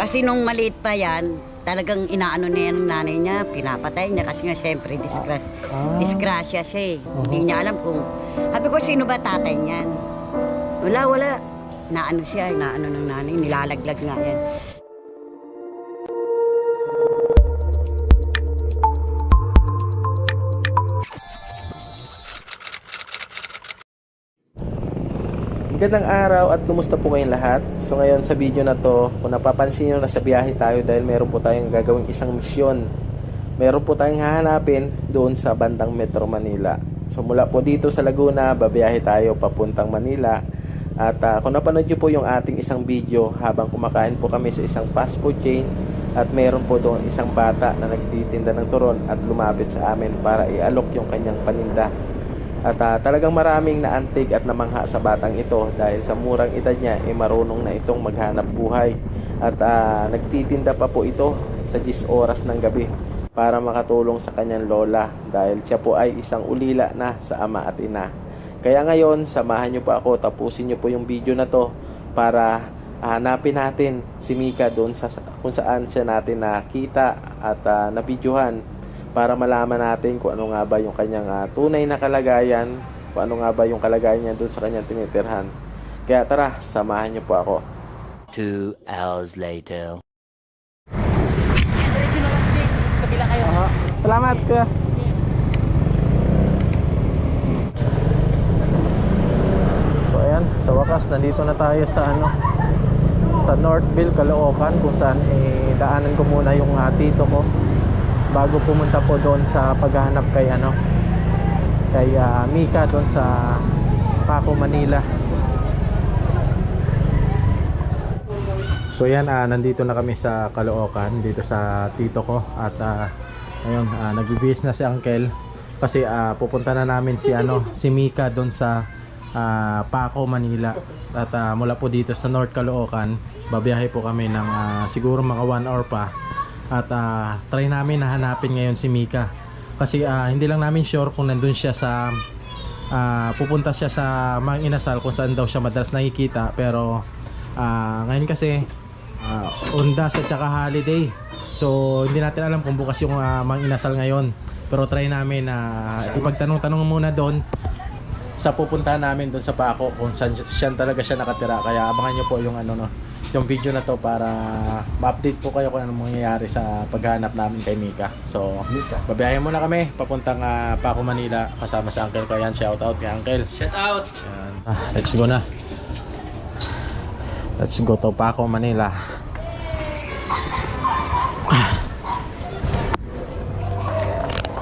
Kasi nung maliit pa yan, talagang inaano niya ng nanay niya, pinapatay niya kasi nga siyempre disgras, Ah. disgrasya siya eh. Hindi niya alam kung, sabi ko sino ba tatay niyan? Wala, wala. Naano siya, naano ng nanay, nilalaglag nga yan. Magandang araw at kumusta po kayong lahat? So ngayon sa video na to, kung napapansin nyo nasa biyahe tayo dahil meron po tayong gagawing isang misyon. Meron po tayong hahanapin doon sa bandang Metro Manila. So mula po dito sa Laguna, babiyahe tayo papuntang Manila. At ah, kung napanood nyo po yung ating isang video habang kumakain po kami sa isang fast food chain at meron po doon isang bata na nagtitinda ng turon at lumapit sa amin para ialok yung kanyang paninda. At ah, talagang maraming naantig at namangha sa batang ito dahil sa murang edad niya ay marunong na itong maghanap buhay. At ah, nagtitinda pa po ito sa 10 oras ng gabi para makatulong sa kanyang lola dahil siya po ay isang ulila na sa ama at ina. Kaya ngayon, samahan niyo po ako, tapusin niyo po yung video na to para hanapin natin si Mika doon sa kung saan siya natin nakita at uh, nabidyohan para malaman natin kung ano nga ba yung kanyang ah, tunay na kalagayan, kung ano nga ba yung kalagayan niya doon sa kanyang tinitirhan. Kaya tara, samahan niyo po ako. Two hours later. Salamat kuya. So ayan, sa wakas nandito na tayo sa ano sa Northville, Caloocan kung saan eh, daanan ko muna yung ah, tito ko bago pumunta po doon sa paghahanap kay ano kay ah, Mika doon sa Paco, Manila. So yan, ah, nandito na kami sa Caloocan, dito sa tito ko at ah, ayun, ah, nagbibihis na si Uncle kasi ah, pupunta na namin si ano, si Mika doon sa ah, Paco, Manila. At ah, mula po dito sa North Caloocan, babiyahe po kami ng ah, siguro mga 1 hour pa. At ah, try namin na hanapin ngayon si Mika. Kasi ah, hindi lang namin sure kung nandun siya sa ah, pupunta siya sa Mang Inasal kung saan daw siya madalas nakikita. Pero ah, ngayon kasi ah, undas at saka holiday. So hindi natin alam kung bukas yung ah, Mang Inasal ngayon. Pero try namin na ipagtanong-tanong muna doon sa pupuntahan namin doon sa Paco kung saan siya talaga siya nakatira. Kaya abangan nyo po yung ano no yung video na to para ma-update po kayo kung anong mangyayari sa paghanap namin kay Mika so babiyahe muna kami papuntang ah, Paco Manila kasama sa uncle ko yan shout out kay uncle Shut out! Ayan. Ah, let's go na. Let's go to Paco, Manila.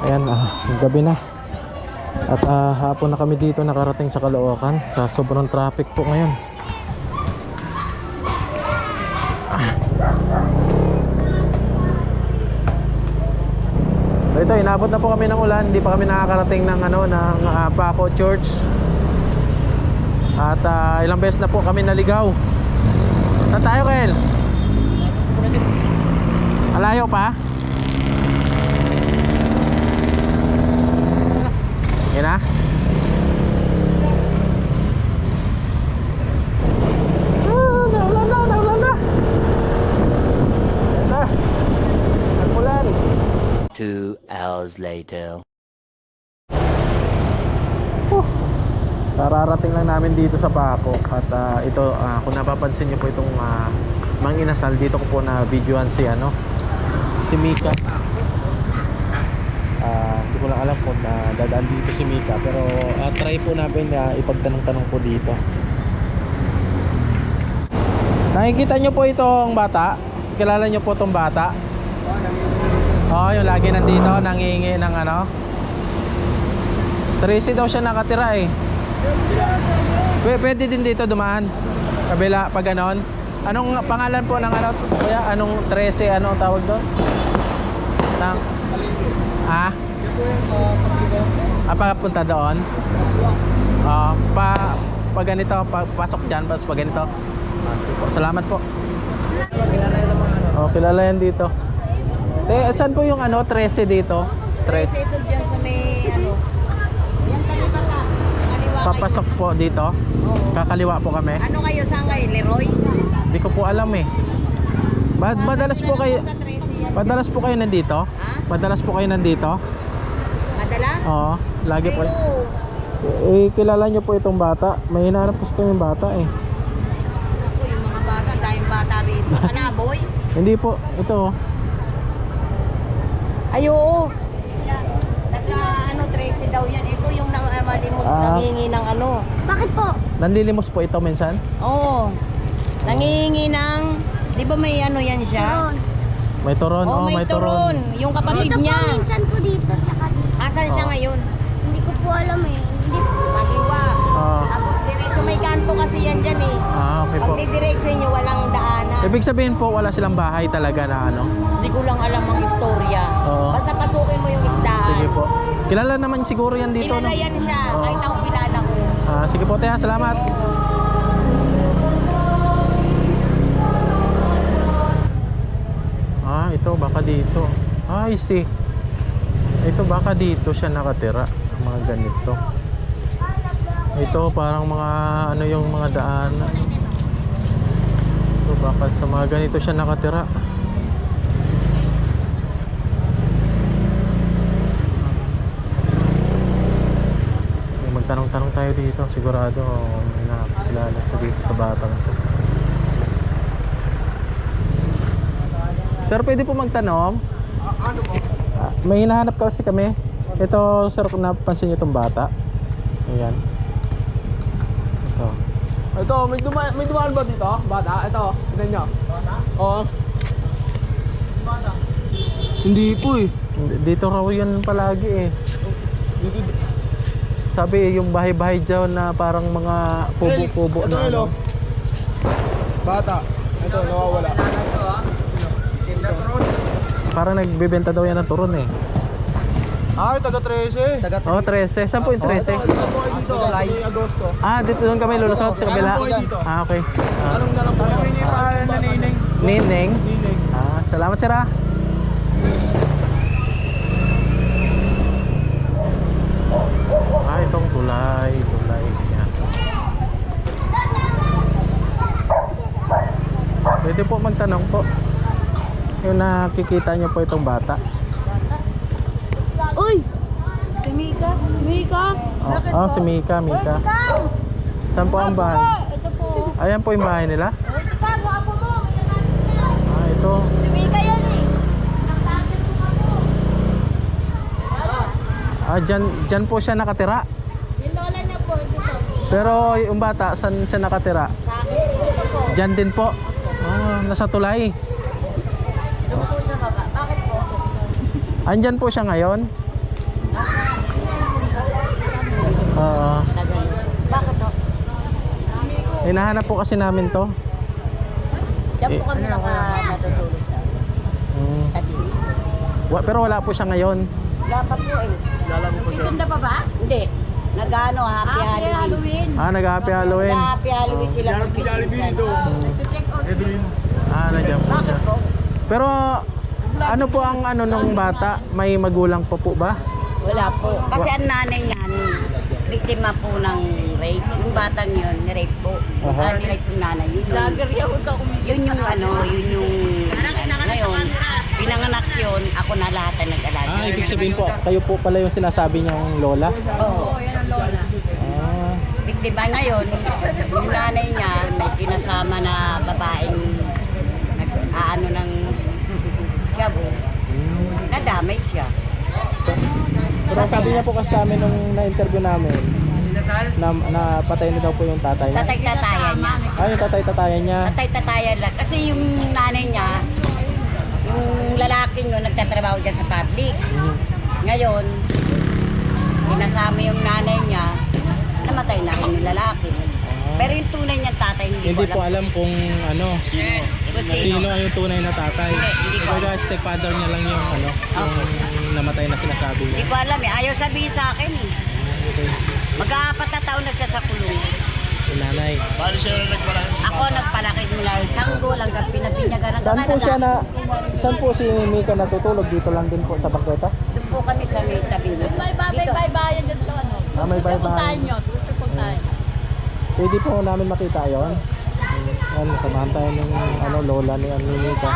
Ayan, ah, gabi na. At ah, hapon na kami dito nakarating sa Caloocan sa sobrang traffic po ngayon. Inabot na po kami ng ulan, hindi pa kami nakakarating ng ano ng ah, Paco Church. At ah, ilang beses na po kami naligaw. Saan tayo, Kel? Alayo pa? Na? Ah, naulan na, naulan na. Yan na. Nagmulan. Two hours later. Kararating lang namin dito sa Paco at ah, ito ah, kung napapansin niyo po itong uh, manginasal dito ko po na videoan si ano si Mika. Ah, hindi ko lang alam kung na dadaan dito si Mika pero ah, try po namin na ipagtanong-tanong po dito. Nakikita niyo po itong bata? Kilala niyo po itong bata? Oo, yung lagi nandito, nangingi ng ano. Tracy daw siya nakatira eh. Pwede, din dito dumaan. Kabila, pag ganon. Anong pangalan po ng ano, kuya? Anong 13, ano tawag doon? Nang, ah? Ah, papunta doon? Ah, pa, pag ganito, pa, pasok dyan, pas pag ganito. Ah. Salamat po. Oh, kilala yan dito. Eh, at saan po yung ano, 13 dito? 13. ito dyan sa may ano, yan kaliwa ka, kaliwa Papasok po dito. Kakaliwa po kami. Ano kayo, saan kayo, Leroy? Hindi ko po alam eh. Ba- madalas po kayo Sa 13 yan. Madalas po kayo nandito? Ha? Madalas po kayo nandito? Madalas? Oo, lagi po. Eh, kilala niyo po itong bata. May hinahanap kasi kami bata eh. ako yung mga bata, dahil bata rito. Kanaboy? Hindi po, ito oh. Ay, oo. Nagka, ano, 13 daw yan. Ito yung nang, uh, malimos, Ah. nangihingi ng ano. Bakit po? Nanlilimos po ito minsan? Oo. Nangihingi ng, di ba may ano yan siya? Turon. May turon, Oo, oh, may, may turon. turon. Yung kapatid Dito po, niya. minsan po dito, tsaka dito. Asan siya ngayon? Hindi ko po alam eh. Hindi po. Kaliwa. Ah, Tapos diretso may kanto kasi yan dyan eh. ah, okay po. Pag didiretso nyo, walang daanan. Ibig sabihin po, wala silang bahay talaga na ano? Hindi ko lang alam ang istorya. Oo. Basta pasukin mo yung isdaan. Sige po. Kilala naman siguro yan dito, no? Kilala yan siya. Oo. Kahit ako kilala ko. Ah, sige po, Teha, salamat. Ah, ito baka dito. Ah, I see. Ito baka dito siya nakatira. Mga ganito. Ito parang mga ano yung mga daanan. Ito baka sa mga ganito siya nakatira. Magtanong-tanong tayo dito. Sigurado may nakakilala siya dito sa batang to. Sir, pwede po magtanong? Ano po? may hinahanap kasi kami. Ito, sir, kung napansin niyo itong bata. Ayan. Ito. Ito, may dumaan, may dumaan ba dito? Bata? Ito, tignan nyo. Bata? Oo. Bata? Hindi po eh. Dito raw yan palagi eh. Sabi yung bahay-bahay dyan na parang mga kubo-kubo na ano. Bata. Ito, nawawala. Parang nagbebenta daw yan ng turon eh. Ay, taga 13. Taga Oh, 13. Saan po yung 13? Ito, ito po kayo dito. Agosto. Ah, dito doon kami lulusot sa kabila. Anong buhay dito? Ah, okay. Ah, Anong na lang po? Anong hindi pangalan na Nining? Nining. Nining. Ah, salamat sir ah. Ah, itong tulay, tulay. Yan. Pwede po magtanong po. Yung nakikita niyo po itong bata. Uy! Si Mika. Oh, oh si Mika, Mika. Saan po ang bahay? Ito po. Ayan po yung bahay nila. Mika, mukha po mo. Ah, ito. Si Mika yan eh. Ah, dyan, dyan po siya nakatira. Yung lola niya po, dito. Pero yung bata, saan siya nakatira? Dito po. Dyan din po. Ah, nasa tulay. Doon po sa baba. Bakit po? Andyan po siya ngayon. Oo. Bakit po? Hinahanap po kasi namin to. Diyan po Eh, kami naka natutulog sa Hmm. tabi. Wa- pero wala po siya ngayon. Wala pa po eh. Titinda pa ba? Hindi. Nagano, happy Halloween. Ah, nag-happy Halloween. Happy Halloween sila magpipinsan. Ah, nandiyan po siya. Po? Pero ano po ang ano nung bata? May magulang pa po ba? Wala po. Kasi ang nanay niyan, biktima po ng rape. Yung batang yun, ni-rape po. Aha. Ah, ni-rape yung nanay. Yun yung, yun yung ano, yun yung, ngayon, pinanganak yun, ako na lahat ang nag-alaga. Ah, ibig sabihin po, kayo po pala yung sinasabi niyong lola? Oo. Ah, Biktima ngayon, yung nanay niya, may kinasama na babaeng nag-aano ng shabu. hmm. Nadamay siya. Pero sabi niya po kasi sa amin nung na-interview namin, na, na patay na daw po yung tatay niya. Tatay-tatayan niya. Ah, yung tatay-tatayan niya. Tatay-tatayan lang. Kasi yung nanay niya, yung lalaking yun, nagtatrabaho dyan sa public. Mhm. Ngayon, inasama yung nanay niya, namatay na yung lalaki. Pero yung tunay niyang tatay, hindi, Hindi ko po alam. alam kung ano, Kung sino ang yung tunay na tatay. Hindi, hindi ko Kumbaga stepfather niya lang yung ano, yung namatay na sinasabi Hindi niya. ko alam eh. Ayaw sabihin sa akin eh. Okay. Mag-aapat na taon na siya sa kulong. Yung nanay. Ako nagpalaki mula sanggol hanggang pinapinyagan hanggang Saan po ano siya na, saan po si Mika natutulog? Dito lang din po sa Bakweta? Doon po kami sa may tabi niya. May babay Dito. bay bayan dyan sa ano. Ah, may Gusto nyo. Gusto puntahan. Pwede po namin makita yon. Ano, samahan tayo ng ano, lola ni Anita.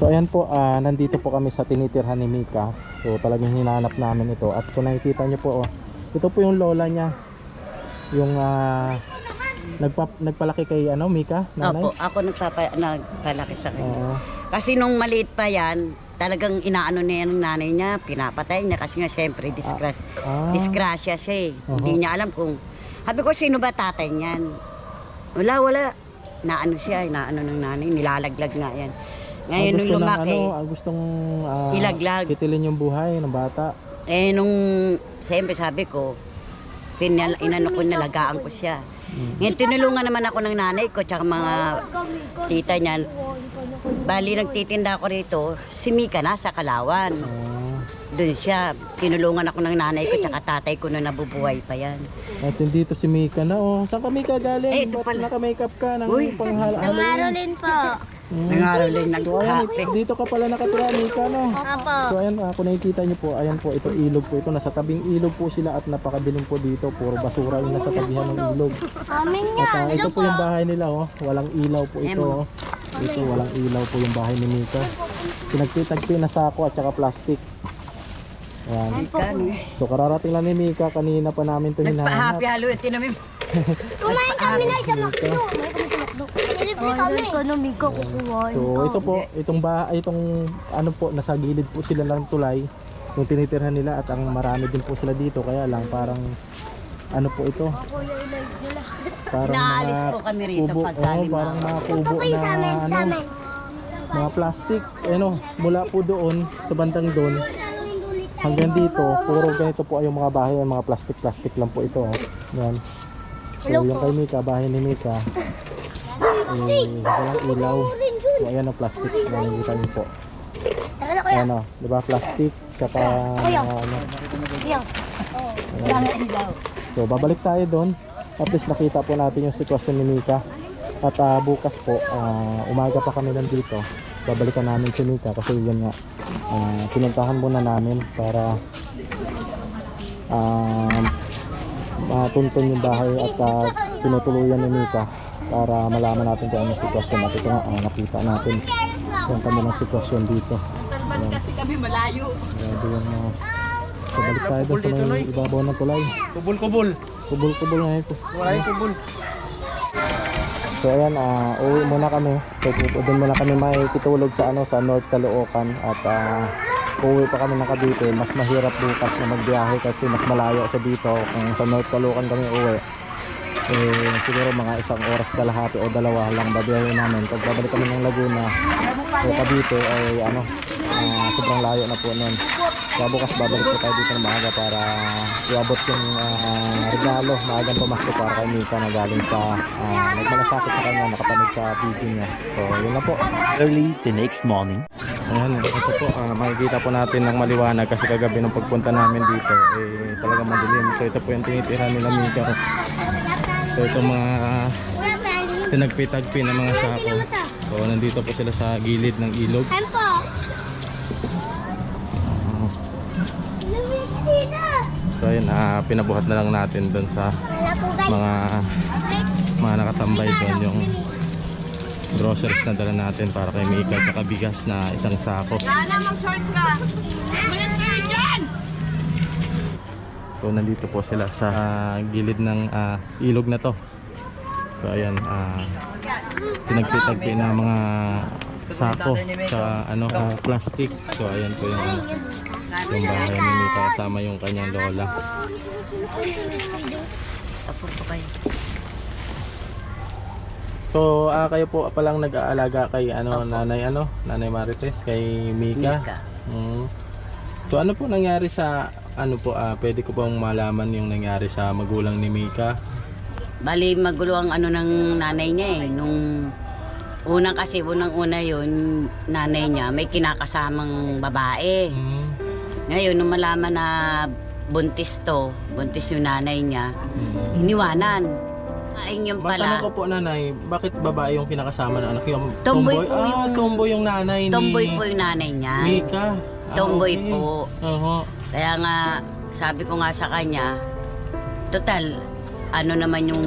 So ayan po, ah, nandito po kami sa tinitirhan ni Mika. So talagang hinanap namin ito. At kung nakikita niyo po, oh, ito po yung lola niya. Yung ah, nagpa, nagpalaki kay ano, Mika, nanay. Opo, ako nagpapa, nagpalaki sa kanya. Oo. Kasi nung maliit pa yan, talagang inaano niya ng nanay niya, pinapatay niya kasi nga siyempre disgras Ah. disgrasya siya eh. Oho. Hindi niya alam kung sabi ko sino ba tatay niyan? Wala wala. Naano siya, naano ng nanay, nilalaglag nga yan. Ngayon nung gusto ng lumaki, ano, gustong ah, Ilaglag. kitilin yung buhay ng bata. eh nung siyempre sabi ko, pinal, inano ko, nalagaan ko siya. Ngayon tinulungan naman ako ng nanay ko tsaka mga tita niyan. Bali nagtitinda ako rito, si Mika nasa Kalawan. Ah. Doon siya, tinulungan ako ng nanay ko tsaka tatay ko na nabubuhay pa yan. At dito si Mika na oh. Saan ka Mika galing? Eh, ito Ba't pala. naka-makeup ka ng Uy. pang-Halloween? Marolin po. Nangarolin So ayan, nag-happy. dito ka pala nakatira Mika no. Apo. So ayan, ah, kung nakikita niyo po, ayan po, ito ilog po ito. Nasa tabing ilog po sila at napakadilim po dito. Puro basura yung nasa tabihan ng ilog. Amin At ah, yan. ito po yung bahay nila oh. Walang ilaw po ito oh. Ito, walang ilaw po yung bahay ni Mika. Pinagtitagpi na sako at saka plastic. Ayan. So kararating lang ni Mika, kanina pa namin ito hinahanap. Nagpa-happy Halloween, tinamin. Kumain kami na sa McDo. Kumain kami kami. Ekonomi ko kukuha. So ito po, itong ba itong ano po nasa gilid po sila ng tulay yung tinitirhan nila at ang marami din po sila dito kaya lang parang ano po ito? Parang Inaalis mga po kami rito kubo, pag oo, galing parang mga- kubo na ano mga plastic ano mula po doon sa bandang doon hanggang dito puro ganito po ay yung mga bahay yung mga plastic plastic lang po ito oh. yan. So yung kay Mika bahay ni Mika eh, walang ilaw so ayan ang plastic na nakikita niyo po Tara na kuya. ano di ba plastic saka Kuya. ano, Kuya. So babalik tayo doon. At least nakita po natin yung sitwasyon ni Mika. At ah, bukas po, ah, umaga pa kami nandito. Babalikan namin si Mika kasi yun nga, ah, pinuntahan muna namin para ah, matuntun yung bahay at ah, tinutuluyan ni Mika para malaman natin kung ano yung sitwasyon at ito nga, ah, nakita natin yung kanilang sitwasyon dito. Ayan. Kasi kami malayo. Grabe yung uh, so balik tayo doon sa may ibabaw ng tulay. Kubul-kubul. Kubul-kubul nga ito. Wala yung kubul. So ayan, ah uwi muna kami. So doon muna kami may kitulog sa ano sa North Caloocan at ah uwi pa kami ng Cavite. Mas mahirap bukas na magbiyahe kasi mas malayo sa dito. Kung sa North Caloocan kami uwi, eh siguro mga isang oras kalahati o dalawa lang babiyahe namin. Pag babalik kami ng Laguna o Cavite ay ano, ah, sobrang layo na po nun. Kaya bukas babalik po tayo dito ng maaga para iabot yung ah, regalo, maagang pumasok para kay Mika na galing sa uh, nagmalasakit sa kanya, nakapanood sa video niya. So yun na po. Early the next morning. Ayan, ito po, ah, makikita po natin ng maliwanag kasi kagabi nung pagpunta namin dito, eh talagang madilim. So ito po yung tinitira nila Mika. So ito mga tinagpi-tagpi na mga sako. So nandito po sila sa gilid ng ilog. Po? So ayun, ah, pinabuhat na lang natin doon sa mga mga nakatambay doon yung groceries na dala natin para kay Mika at bigas na isang sako. So nandito po sila sa gilid ng ah, ilog na to. So ayan, ah, pinagpitagpi na mga sako sa ano ah, plastic. So ayan po yung yung bahay ni Mika kasama yung kanyang lola. Apo po kayo. So, ah, kayo po palang nag-aalaga kay ano, nanay ano, nanay Marites, kay Mika. Mika. Mm. So, ano po nangyari sa ano po, ah, pwede ko pong malaman yung nangyari sa magulang ni Mika. Bali magulo ang ano ng nanay niya eh. Nung unang kasi, unang una yun, nanay niya may kinakasamang babae. Mm. Ngayon, nung malaman na buntis to, buntis yung nanay niya, Mm. iniwanan. Ayun yung Matanong pala. ko po nanay, bakit babae yung kinakasama na anak? Yung Tomboy po Ah, yung- tomboy yung nanay ni Tomboy po yung nanay niya. Mika. Ah, Tomboy okay. po. Oho. Kaya nga, sabi ko nga sa kanya, total, ano naman yung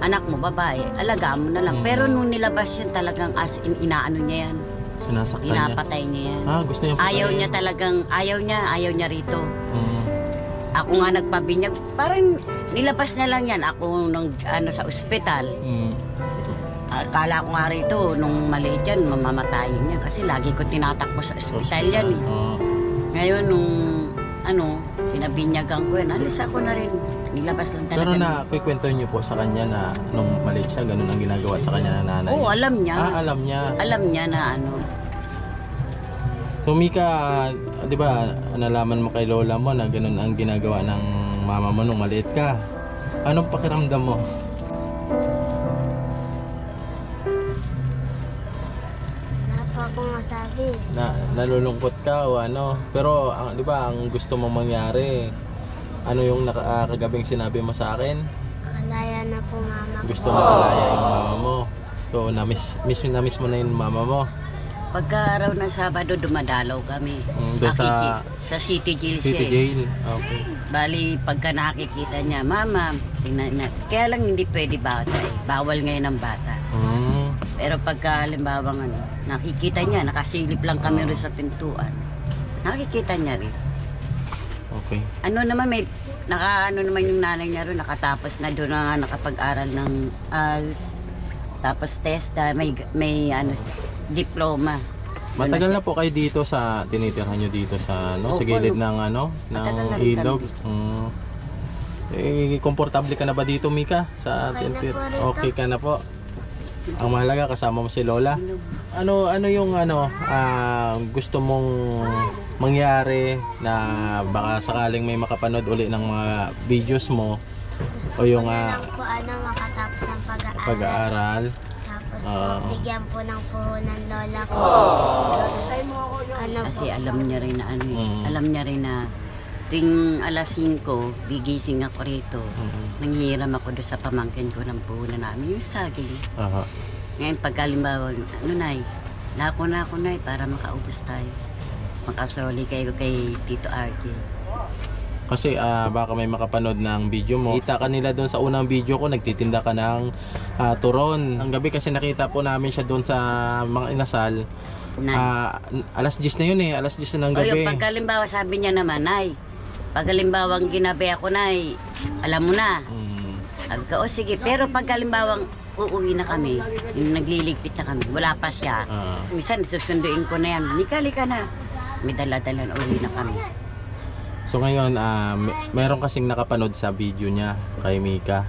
anak mo, babae, alagaan mo na lang. Mm. Pero nung nilabas yun talagang as in, inaano niya yan. Sinasaktan niya. Pinapatay niya yan. Ah, gusto niya Ayaw niya talagang, ayaw niya, ayaw niya rito. Mm. Ako nga nagpabinyag, parang nilabas na lang yan. Ako nung ano sa ospital. Mm. Akala ko nga rito, nung maliit yan, mamamatayin niya. Kasi lagi ko tinatakbo sa ospital yan eh. Ngayon, nung ano, pinabinyagan ko yan, alis ako na rin. Nilabas lang talaga. Pero na, kikwento niyo po sa kanya na nung maliit siya, ganun ang ginagawa sa kanya ng nanay. Oo, alam niya. Ah, alam niya. alam niya na ano. So Mika, di ba, nalaman mo kay lola mo na ganun ang ginagawa ng mama mo nung maliit ka. Anong pakiramdam mo? Na nalulungkot ka o ano? Pero ang di ba, ang gusto mo mangyari, ano yung naka, ah, kagabing sinabi mo sa akin? Kalaya na po mama ko. Gusto mo kalaya yung mama mo. So na-miss, miss, na-miss mo na yung mama mo. Pagka araw ng Sabado, dumadalaw kami. Mm, doon sa Nakiki- sa City Jail siya City eh. Jail. Okay. Bali, pagka nakikita niya, Mama, tingnan na. Kaya lang hindi pwede bata eh. Bawal ngayon ang bata. Mm. Pero pagka halimbawa ano, nakikita niya, nakasilip lang kami rin sa pintuan. Nakikita niya rin. Okay. Ano naman may naka ano naman yung nanay niya rin nakatapos na doon na nga nakapag-aral ng ALS tapos TESDA may may ano diploma. Matagal na po kayo dito sa tinitirhan nyo dito sa ano, sa Opo, gilid no. ng ano, Matagal na ng rin ilog. kami Mm. Eh, komportable ka na ba dito, Mika? Sa Okay na tintir- po rito. Okay ka na po. Ang mahalaga kasama mo si Lola. Ano ano yung ano ah, gusto mong mangyari na baka sakaling may makapanood uli ng mga videos mo o yung ah, lang po ano makatapos ng pag-aaral. pag-aaral. Tapos Ah. po, bigyan po ng puhunan lola ko. Ano Kasi po, alam niya rin na ano eh. Mm. Alam niya rin na tuwing alas 5, gigising ako rito. Mm. Nanghihiram ako doon sa pamangkin ko ng puhunan namin, yung saging. Aha. Ngayon, pagkalimbawa, ano nay, lako na ako nay para makaubos tayo. Makasoli kayo kay Tito RJ. Kasi ah, baka may makapanood ng video mo. Kita ka nila doon sa unang video ko, nagtitinda ka ng ah, turon. Ang gabi kasi nakita po namin siya doon sa mga inasal. Nay. Ah, alas 10 na yun eh, alas 10 na ng o yung gabi. pagkalimbawa, sabi niya naman, nay, pagkalimbawang ginabi ako nay, alam mo na. Mm. Sabi ko, o sige, pero pagkalimbawang uuwi na kami, yung nagliligpit na kami, wala pa siya. Ah. Minsan, susunduin ko na yan. Mikali ka na. May dala-dala na uwi na kami. So ngayon, ah, may- meron kasing nakapanood sa video niya kay Mika.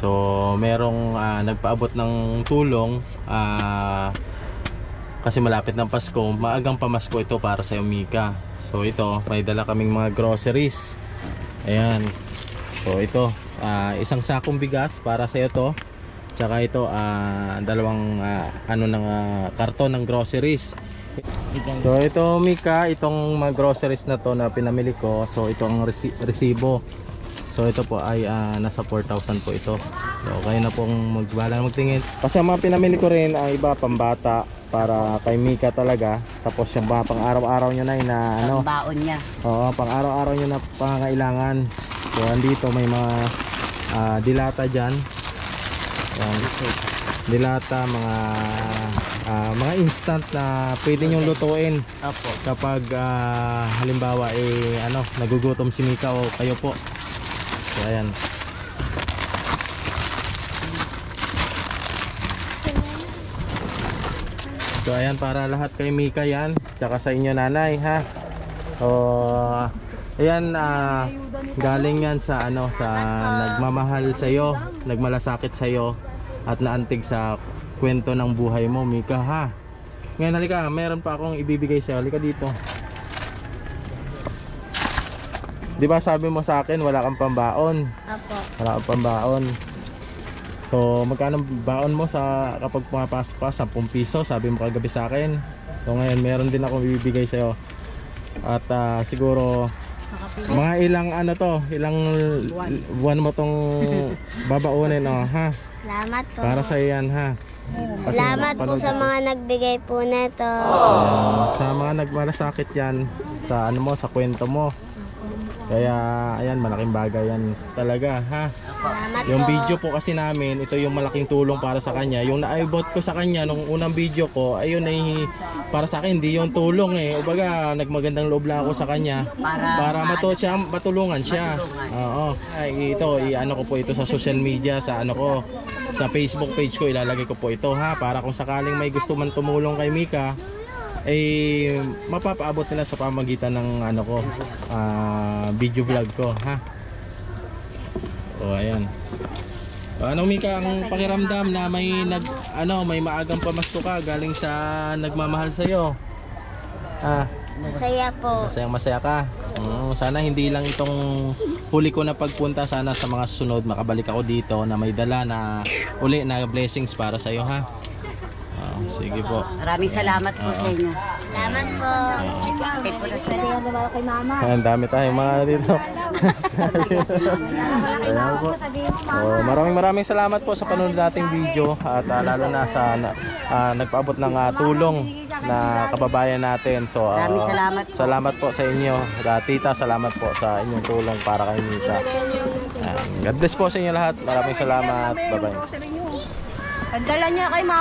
So, merong ah, nagpaabot ng tulong ah, kasi malapit ng Pasko. Maagang pamasko ito para sa Mika. So ito, may dala kaming mga groceries. Ayan. So ito, ah, isang sakong bigas para sa to. Tsaka ito, ah, dalawang ah, ano ng ah, karton ng groceries. So ito Mika, itong mga groceries na to na pinamili ko. So ito ang resi- resibo. So ito po ay ah, nasa 4,000 po ito. So kayo na pong magbala na magtingin. Kasi ang mga pinamili ko rin ay iba pambata para kay Mika talaga. Tapos yung mga pang araw-araw nyo na yun na ano. Ang baon niya. Oo, pang araw-araw nyo na pangangailangan. So andito may mga ah, dilata dyan. Yan. Dilata, mga ah, mga instant na pwede nyong lutuin Opo. kapag ah, halimbawa eh ano nagugutom si Mika o kayo po so ayan so ayan para lahat kay Mika yan tsaka sa inyo nanay ha so ayan ah, galing yan sa ano sa nagmamahal sa iyo nagmalasakit sa iyo at naantig sa kwento ng buhay mo Mika ha ngayon halika, meron pa akong ibibigay sa'yo. Halika dito. Di ba sabi mo sa akin wala kang pambaon? Apo. Wala kang pambaon. So, magkano baon mo sa kapag pumapasok ka? 10 piso, sabi mo kagabi sa akin. So, ngayon meron din akong ibibigay sa'yo. At ah, siguro mga ilang ano to, ilang buwan mo tong babaunin oh, ha? Salamat po. Para sa yan ha. Kasi Salamat po sa mga nagbigay po neto. Ayan. sa mga nagmalasakit yan sa ano mo sa kwento mo Kaya ayan, malaking bagay yan talaga ha. Yung video po kasi namin, ito yung malaking tulong para sa kanya. Yung naibot ko sa kanya nung unang video ko, ayun ay para sa akin, hindi yung tulong eh. Ubaga, nagmagandang loob lang ako sa kanya Para- para mato siya, matulungan siya. Oo. Ay, ito, i-ano ko po ito sa social media, sa ano ko, sa Facebook page ko, ilalagay ko po ito ha. Para kung sakaling may gusto man tumulong kay Mika, eh mapapaabot nila sa pamagitan ng ano ko ah, video vlog ko ha? O ayan. Ano Mika ang pakiramdam na may nag ano may maagang pamasko ka galing sa nagmamahal sa iyo ah Masaya po. masayang masaya ka? Mm, sana hindi lang itong huli ko na pagpunta sana sa mga susunod makabalik ako dito na may dala na uli na blessings para sa iyo ha sige po Maraming salamat po sa inyo. Salamat po. Tip po na kay mama. Ang dami tayong mga dito. Ayan po. Oh, maraming maraming salamat po sa panonood nating video at ah, lalo na sa na, ah, nagpaabot ng ah, tulong na kababayan natin. So ah, Maraming salamat po. Salamat po sa inyo. Ah, tita, salamat po sa inyong tulong para kay. Ayan. God bless po sa inyo lahat. Maraming salamat. Bye-bye. Pagdala niya kay mama.